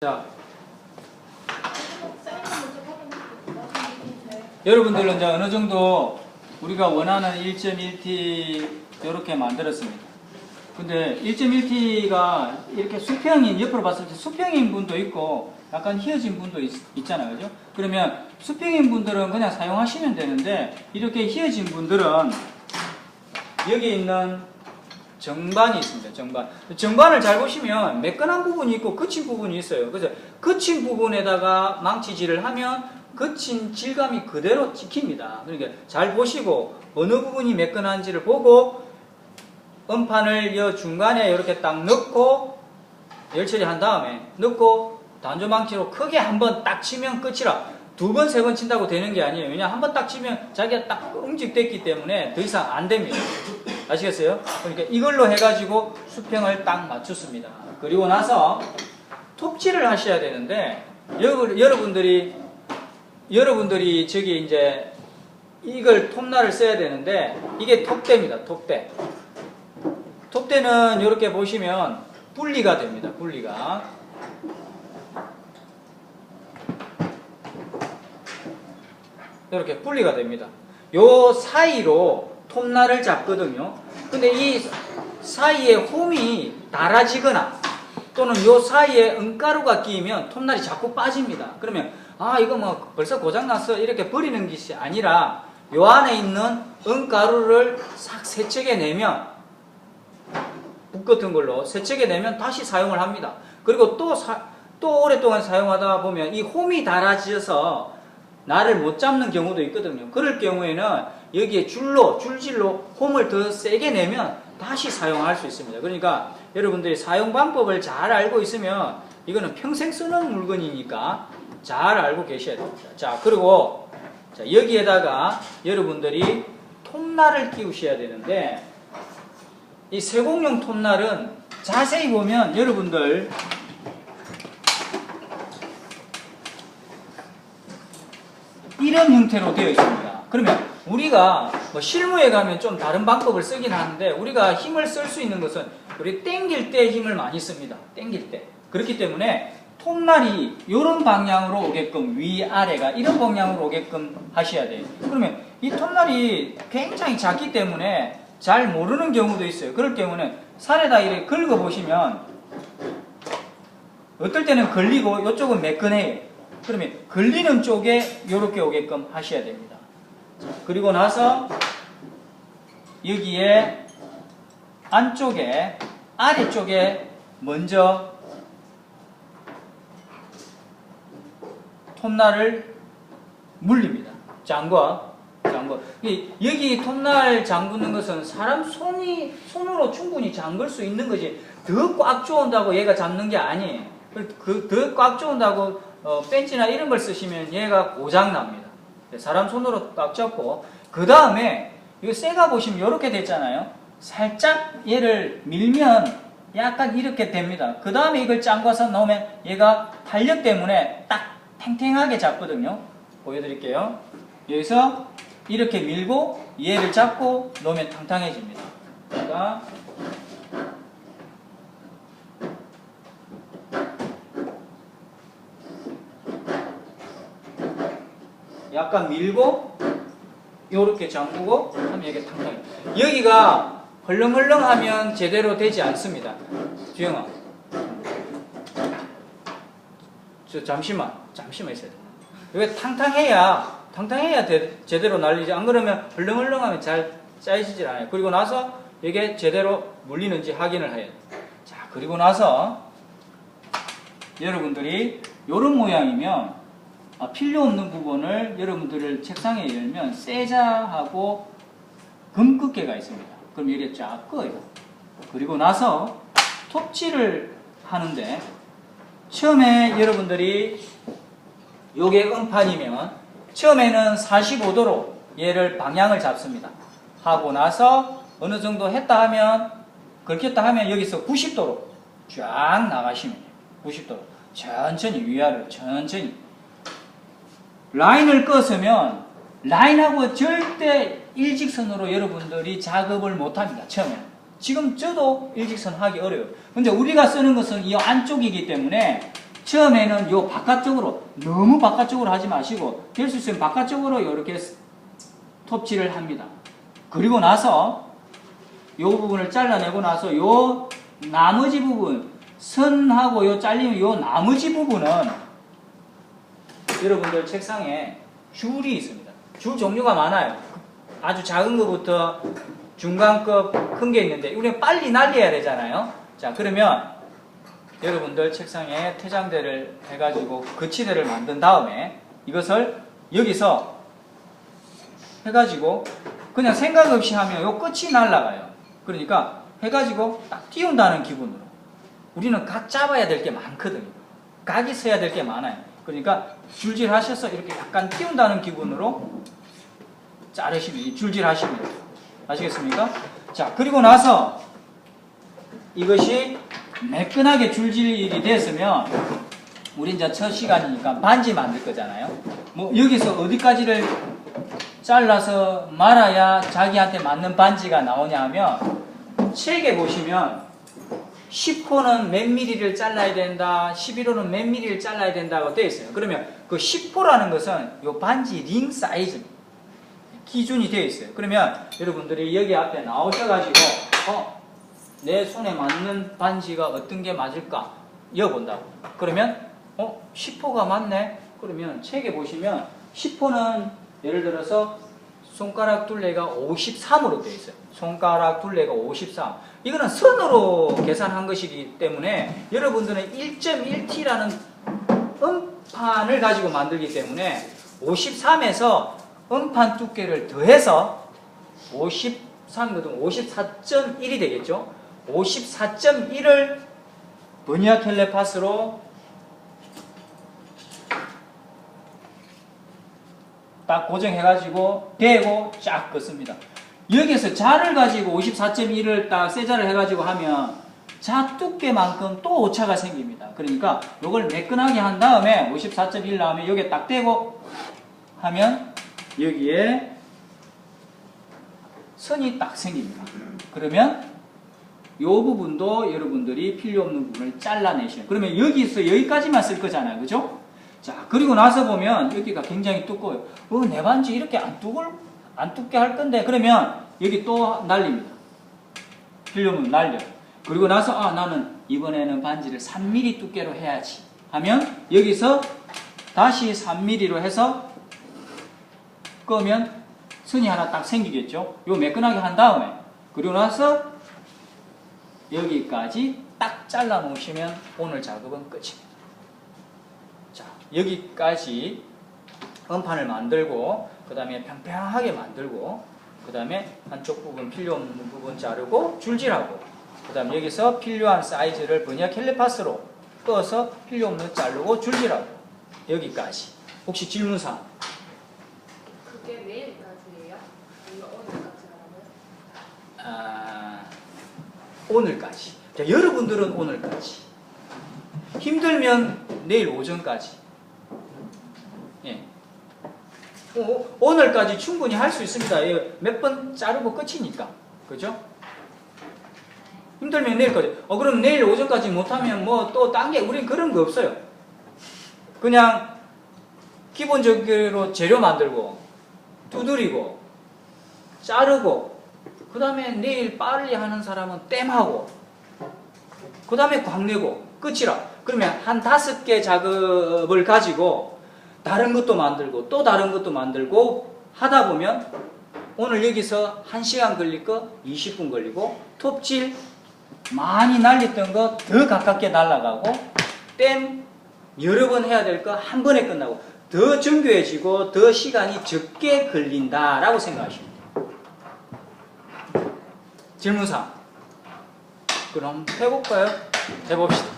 자, 여러분들은 이제 어느 정도 우리가 원하는 1.1t 이렇게 만들었습니다. 근데 1.1t가 이렇게 수평인 옆으로 봤을 때 수평인 분도 있고 약간 휘어진 분도 있, 잖아요 그죠? 그러면 수평인 분들은 그냥 사용하시면 되는데 이렇게 휘어진 분들은 여기 있는 정반이 있습니다. 정반. 정반을 잘 보시면 매끈한 부분이 있고 거친 부분이 있어요. 그래서 거친 부분에다가 망치질을 하면 거친 질감이 그대로 찍힙니다. 그러니까 잘 보시고 어느 부분이 매끈한지를 보고 음판을 이 중간에 이렇게 딱 넣고 열처리 한 다음에 넣고 단조 망치로 크게 한번 딱 치면 끝이라 두 번, 세 번 친다고 되는 게 아니에요. 왜냐 한 번 딱 치면 자기가 딱 응집됐기 때문에 더 이상 안 됩니다. 아시겠어요? 그러니까 이걸로 해가지고 수평을 딱 맞췄습니다. 그리고 나서 톱질을 하셔야 되는데 여러분, 여러분들이 여러분들이 저기 이제 이걸 톱날을 써야 되는데 이게 톱대입니다. 톱대. 톱대는 이렇게 보시면 분리가 됩니다. 분리가. 이렇게 분리가 됩니다. 요 사이로 톱날을 잡거든요. 근데 이 사이에 홈이 달아지거나 또는 요 사이에 은가루가 끼면 톱날이 자꾸 빠집니다. 그러면 아 이거 뭐 벌써 고장났어 이렇게 버리는 것이 아니라 요 안에 있는 은가루를 싹 세척해내면 붓 같은 걸로 세척해내면 다시 사용을 합니다. 그리고 또, 사- 또 오랫동안 사용하다 보면 이 홈이 달아져서 나를 못 잡는 경우도 있거든요. 그럴 경우에는 여기에 줄로, 줄질로 홈을 더 세게 내면 다시 사용할 수 있습니다. 그러니까 여러분들이 사용 방법을 잘 알고 있으면 이거는 평생 쓰는 물건이니까 잘 알고 계셔야 됩니다. 자, 그리고 자, 여기에다가 여러분들이 톱날을 끼우셔야 되는데 이 세공용 톱날은 자세히 보면 여러분들 이런 형태로 되어 있습니다. 그러면 우리가 뭐 실무에 가면 좀 다른 방법을 쓰긴 하는데 우리가 힘을 쓸 수 있는 것은 우리 땡길 때 힘을 많이 씁니다. 땡길 때. 그렇기 때문에 톱날이 이런 방향으로 오게끔 위아래가 이런 방향으로 오게끔 하셔야 돼요. 그러면 이 톱날이 굉장히 작기 때문에 잘 모르는 경우도 있어요. 그럴 경우는 살에다 이렇게 긁어 보시면 어떨 때는 걸리고 이쪽은 매끈해요. 그러면 걸리는 쪽에 이렇게 오게끔 하셔야 됩니다. 자, 그리고 나서 여기에 안쪽에 아래쪽에 먼저 톱날을 물립니다. 잠궈. 이- 여기 톱날 잠그는 것은 사람 손이, 손으로 충분히 잠글 수 있는 거지. 더 꽉 조은다고 얘가 잡는 게 아니에요. 그, 더 꽉 조은다고 어, 벤치나 이런 걸 쓰시면 얘가 고장 납니다. 사람 손으로 꽉 잡고, 그 다음에 이거 새가 보시면 이렇게 됐잖아요. 살짝 얘를 밀면 약간 이렇게 됩니다. 그 다음에 이걸 잠궈서 넣으면 얘가 탄력 때문에 딱 탱탱하게 잡거든요. 보여드릴게요. 여기서 이렇게 밀고 얘를 잡고 놓으면 탕탕해집니다. 그러니까 약간 밀고 요렇게 잠그고 하면 이게 탕탕해. 여기가 헐렁헐렁하면 제대로 되지 않습니다. 주영아. 저 잠시만, 잠시만 있어야 돼. 이게 탕탕해야, 탕탕해야 되- 제대로 날리지. 안 그러면 헐렁헐렁하면 잘 짜여지질 않아요. 그리고 나서 이게 제대로 물리는지 확인을 해야 돼. 자, 그리고 나서 여러분들이 이런 모양이면 아, 필요 없는 부분을 여러분들을 책상에 열면 세자하고 금끝개가 있습니다. 그럼 이게 쫙 꺼요. 그리고 나서 톱질을 하는데 처음에 여러분들이 요게 음판이면 처음에는 45도로 얘를 방향을 잡습니다. 하고 나서 어느 정도 했다 하면 긁혔다 하면 여기서 90도로 쫙 나가시면 돼요. 90도로 천천히 위아래로 천천히 라인을 껐으면 라인하고 절대 일직선으로 여러분들이 작업을 못합니다. 처음에. 지금 저도 일직선 하기 어려워요. 근데 우리가 쓰는 것은 이 안쪽이기 때문에 처음에는 요 바깥쪽으로 너무 바깥쪽으로 하지 마시고 될 수 있으면 바깥쪽으로 이렇게 톱질을 합니다. 그리고 나서 요 부분을 잘라내고 나서 요 나머지 부분 선하고 요 잘리면 요 나머지 부분은 여러분들 책상에 줄이 있습니다. 줄 종류가 많아요. 아주 작은 것부터 중간급 큰 게 있는데 우리는 빨리 날려야 되잖아요. 자 그러면 여러분들 책상에 퇴장대를 해가지고 거치대를 만든 다음에 이것을 여기서 해가지고 그냥 생각 없이 하면 요 끝이 날라가요. 그러니까 해가지고 딱 띄운다는 기분으로 우리는 각 잡아야 될 게 많거든요. 각이 서야 될 게 많아요. 그러니까 줄질 하셔서 이렇게 약간 띄운다는 기분으로 자르시면 줄질 하시면. 아시겠습니까? 자 그리고 나서 이것이 매끈하게 줄질이 됐으면 우리 이제 첫 시간이니까 반지 만들 거잖아요. 뭐 여기서 어디까지를 잘라서 말아야 자기한테 맞는 반지가 나오냐 하면 책에 보시면 10호는 몇 미리를 잘라야 된다, 11호는 몇 미리를 잘라야 된다고 되어 있어요. 그러면 그 10호라는 것은 요 반지 링 사이즈 기준이 되어 있어요. 그러면 여러분들이 여기 앞에 나오셔가지고 어, 내 손에 맞는 반지가 어떤 게 맞을까 여본다고. 그러면 어 10호가 맞네. 그러면 책에 보시면 10호는 예를 들어서 손가락 둘레가 53으로 되어 있어요. 손가락 둘레가 53. 이거는 선으로 계산한 것이기 때문에 여러분들은 1.1t라는 음판을 가지고 만들기 때문에 53에서 음판 두께를 더해서 53거든 54.1이 되겠죠. 54.1을 버니아 캘레파스로 딱 고정해가지고 대고 쫙 긋습니다. 여기서 자를 가지고 54.1을 딱 세자를 해가지고 하면 자 두께만큼 또 오차가 생깁니다. 그러니까 이걸 매끈하게 한 다음에 54.1 나오면 여기에 딱 대고 하면 여기에 선이 딱 생깁니다. 그러면 이 부분도 여러분들이 필요 없는 부분을 잘라내시면 그러면 여기서 여기까지만 쓸 거잖아요. 그죠? 자, 그리고 나서 보면 여기가 굉장히 두꺼워요. 어, 내 반지 이렇게 안 두걸, 안 두께 할 건데 그러면 여기 또 날립니다. 없는 날려. 그리고 나서 아, 나는 이번에는 반지를 3mm 두께로 해야지 하면 여기서 다시 3mm로 해서 끄면 선이 하나 딱 생기겠죠. 요 매끈하게 한 다음에 그리고 나서 여기까지 딱 잘라 놓으시면 오늘 작업은 끝입니다. 자, 여기까지 음판을 만들고 그 다음에 평평하게 만들고 그 다음에 한쪽 부분 필요 없는 부분 자르고 줄질하고 그 다음 여기서 필요한 사이즈를 버니아 캘리파스로 떠서 필요 없는 자르고 줄질하고 여기까지 혹시 질문사항 그게 내일까지예요? 오늘까지라고요? 아, 오늘까지. 자, 여러분들은 오늘까지. 힘들면 내일 오전까지. 예. 오, 오늘까지 충분히 할 수 있습니다. 몇 번 자르고 끝이니까. 그죠? 힘들면 내일까지. 어, 그럼 내일 오전까지 못하면 뭐 또 딴 게, 우린 그런 거 없어요. 그냥 기본적으로 재료 만들고, 두드리고, 자르고, 그 다음에 내일 빨리 하는 사람은 땜하고, 그 다음에 광내고, 끝이라. 그러면 한 다섯 개 작업을 가지고 다른 것도 만들고 또 다른 것도 만들고 하다 보면 오늘 여기서 1시간 걸릴 거 20분 걸리고 톱질 많이 날렸던 거 더 가깝게 날아가고 땜 여러 번 해야 될 거 한 번에 끝나고 더 정교해지고 더 시간이 적게 걸린다라고 생각하시면 돼요. 질문사 그럼 해볼까요? 해봅시다.